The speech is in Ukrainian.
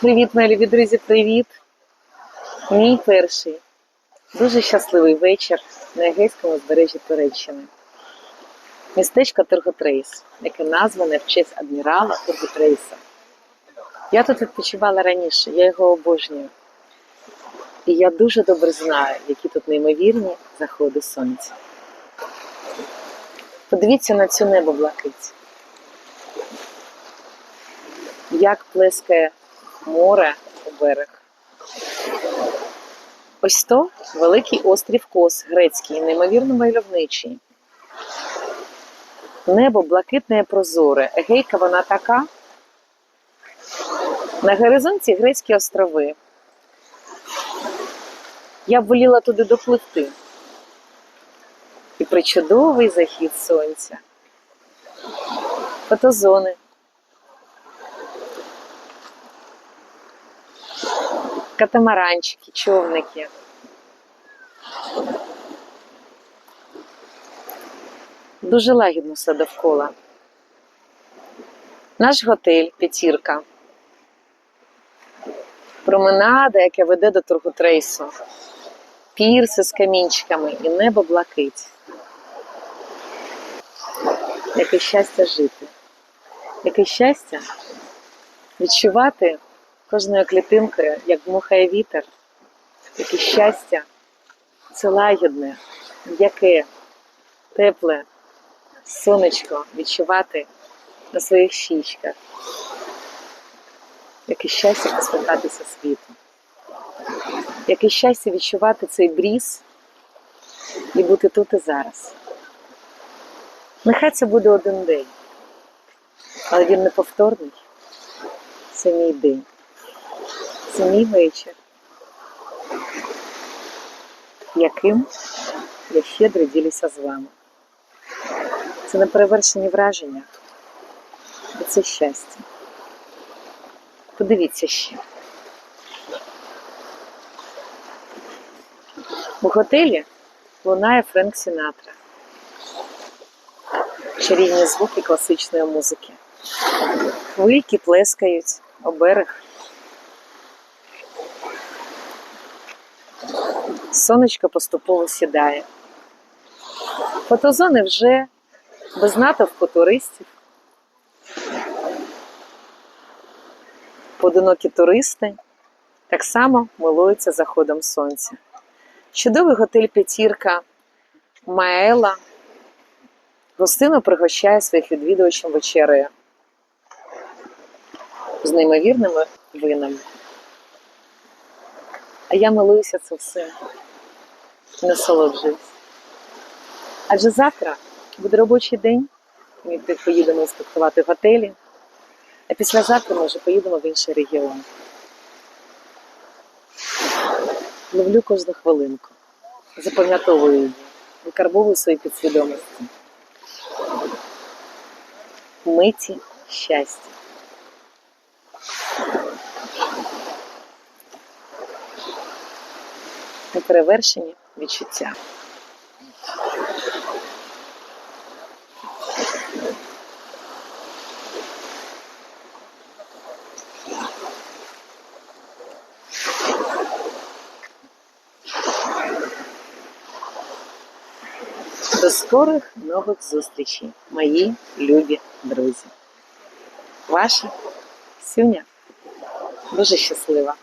Привіт, мої любі друзі, привіт! Мій перший дуже щасливий вечір на Егейському узбережжі Туреччини. Містечко Турготрейс, яке назване в честь адмірала Турготрейса. Я тут відпочивала раніше, я його обожнюю. І я дуже добре знаю, які тут неймовірні заходи сонця. Подивіться на цю небо блакить. Як плескає море у берег. Ось то великий острів Кос, грецький, неймовірно мальовничий. Небо блакитне прозоре. Егейка вона така. На горизонті грецькі острови. Я б воліла туди допливти. І причудовий захід сонця. Фотозони. Катамаранчики, човники. Дуже лагідно все довкола. Наш готель П'ятірка. Променада, яка веде до Тургутрейсу. Пірси з камінчиками і небо блакить. Яке щастя жити. Яке щастя відчувати кожною клітинкою, як дмухає вітер. Яке щастя, це лагідне, м'яке, тепле, сонечко відчувати на своїх щічках. Яке щастя посміхатися світу. Яке щастя відчувати цей бріз і бути тут і зараз. Нехай це буде один день, але він неповторний. Це мій день. Мій вечір, яким я щедро ділюся з вами. Це неперевершені враження, і це щастя. Подивіться ще. У готелі лунає Френк Сінатра. Чарівні звуки класичної музики. Хвильки плескають у Сонечко поступово сідає. Фотозони вже без натовпу туристів. Поодинокі туристи так само милуються заходом сонця. Чудовий готель П'ятірка Маела гостину пригощає своїх відвідувачів вечерею з неймовірними винами. А я милуюся це все насолоджуюсь. Адже завтра буде робочий день, ми поїдемо інспектувати готелі, а післязавтра ми вже поїдемо в інший регіон. Ловлю кожну хвилинку, запам'ятовую її, викарбовую свої підсвідомості. Миті щастя. Неперевершені відчуття. До скорих нових зустрічей, мої любі друзі. Ваша Сюня дуже щаслива.